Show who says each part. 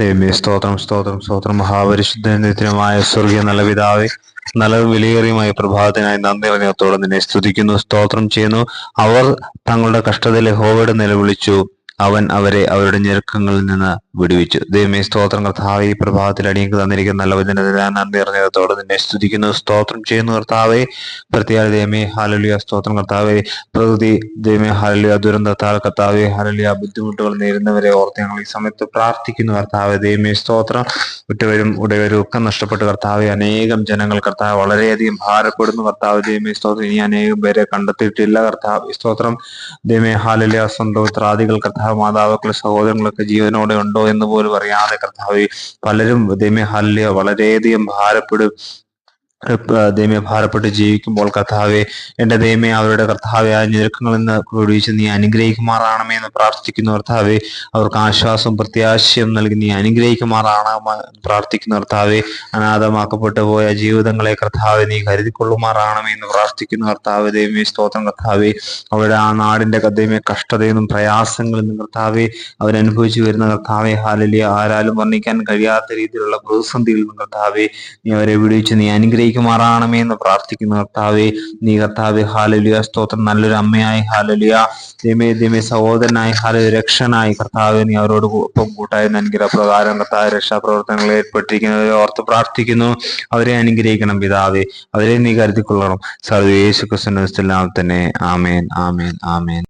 Speaker 1: ദൈവമേ സ്തോത്രം സ്തോത്രം സ്തോത്രം. മഹാപരിശുദ്ധ നിത്യമായ സ്വർഗീയ നല്ല പിതാവെ നല്ല വിലയേറിയമായ പ്രഭാതത്തിനായി നന്ദി അറിഞ്ഞത്തോടെ നിന്നെ സ്തുതിക്കുന്നു സ്തോത്രം ചെയ്യുന്നു. അവർ തങ്ങളുടെ കഷ്ടതയിലെ ഹോവയുടെ നിലവിളിച്ചു. അവൻ അവരെ അവരുടെ ഞെരുക്കങ്ങളിൽ നിന്ന് വിടുവിച്ചു. ദൈവമേ സ്തോത്രം. കർത്താവെ ഈ പ്രഭാതത്തിൽ അടിയങ്ക് തന്നിരിക്കുന്ന നല്ല വചനത്തിൽ നിന്നെ സ്തുതിക്കുന്നു സ്തോത്രം ചെയ്യുന്നു കർത്താവെ. പ്രത്യേക ദൈവമേ ഹാലലിയ സ്തോത്രം. കർത്താവെ പ്രകൃതി ദൈവമേ ഹാലലിയ ദുരന്തത്താൽ. കർത്താവെ ഹാലലിയ ബുദ്ധിമുട്ടുകൾ നേരിടുന്നവരെ ഓർത്ത് ഞങ്ങൾ ഈ സമയത്ത് പ്രാർത്ഥിക്കുന്നു കർത്താവെ. ദൈവമേ സ്തോത്രം. ഉറ്റവരും ഉടയവരും ഒക്കെ നഷ്ടപ്പെട്ട് കർത്താവെ. അനേകം ജനങ്ങൾ കർത്താവ് വളരെയധികം ഭാരപ്പെടുന്നു കർത്താവ്. ദൈവമേ സ്തോത്രം. ഇനി അനേകം പേരെ കണ്ടെത്തിയിട്ടില്ല കർത്താവ്. സ്തോത്രം. ദൈവമേ ഹാലലിയ സ്വന്തം ഉത്രാദികൾ കർത്താവ്. മാതാപിതാക്കൾ സഹോദരങ്ങളൊക്കെ ജീവനോടെ ഉണ്ടോ എന്ന് പോലും അറിയാതെ കർത്താവ് പലരും ഹല്യ വളരെയധികം ഭാരപ്പെടും. ദൈവമേ ഭാരപ്പെട്ട് ജീവിക്കുമ്പോൾ കർത്താവെ എന്റെ ദൈവമേ അവരുടെ കർത്താവെ ആ ഞെരുക്കങ്ങളിൽ നിന്ന് നീ അനുഗ്രഹിക്കുമാറാണമേ എന്ന് പ്രാർത്ഥിക്കുന്നു കർത്താവെ. അവർക്ക് ആശ്വാസം പ്രത്യാശയും നൽകി നീ അനുഗ്രഹിക്കുമാറാണ് പ്രാർത്ഥിക്കുന്നു കർത്താവെ. അനാഥമാക്കപ്പെട്ടു പോയ ജീവിതങ്ങളെ കർത്താവെ നീ കരുതിക്കൊള്ളുമാറാണമേ എന്ന് പ്രാർത്ഥിക്കുന്നു കർത്താവ്. ദൈവമേ സ്തോത്രം കർത്താവെ. അവരുടെ ആ നാടിന്റെ ദൈവമേ കഷ്ടതയിൽ നിന്നും പ്രയാസങ്ങളിൽ നിന്നും കർത്താവെ അവരനുഭവിച്ചു വരുന്ന കർത്താവെ ഹാലലിയ. ആരാലും വർണിക്കാൻ കഴിയാത്ത രീതിയിലുള്ള പ്രതിസന്ധിയിൽ നിന്നും കർത്താവെ നീ അവരെ വിടുവിച്ച് നീ അനുഗ്രഹിക്കുമാറാണമേ എന്ന് പ്രാർത്ഥിക്കുന്നു കർത്താവെ. നീ കർത്താവ് ഹാലലിയ സ്തോത്രം. നല്ലൊരു അമ്മയായി ഹാലലിയ ദൈമേ ദൈമേ സഹോദരനായി ഹാല രക്ഷനായി കർത്താവ് നീ അവരോട് ഒപ്പം കൂട്ടായി അനുഗ്രഹപ്രകാരം കർത്താവ് രക്ഷാപ്രവർത്തനങ്ങളിൽ ഏർപ്പെട്ടിരിക്കുന്നവരെ ഓർത്ത് പ്രാർത്ഥിക്കുന്നു. അവരെ അനുഗ്രഹിക്കണം പിതാവെ. അവരെ നീ കരുതിക്കൊള്ളണം. സർവേശു ക്രിസ്തു തന്നെ ആമേൻ ആമേൻ ആമേൻ.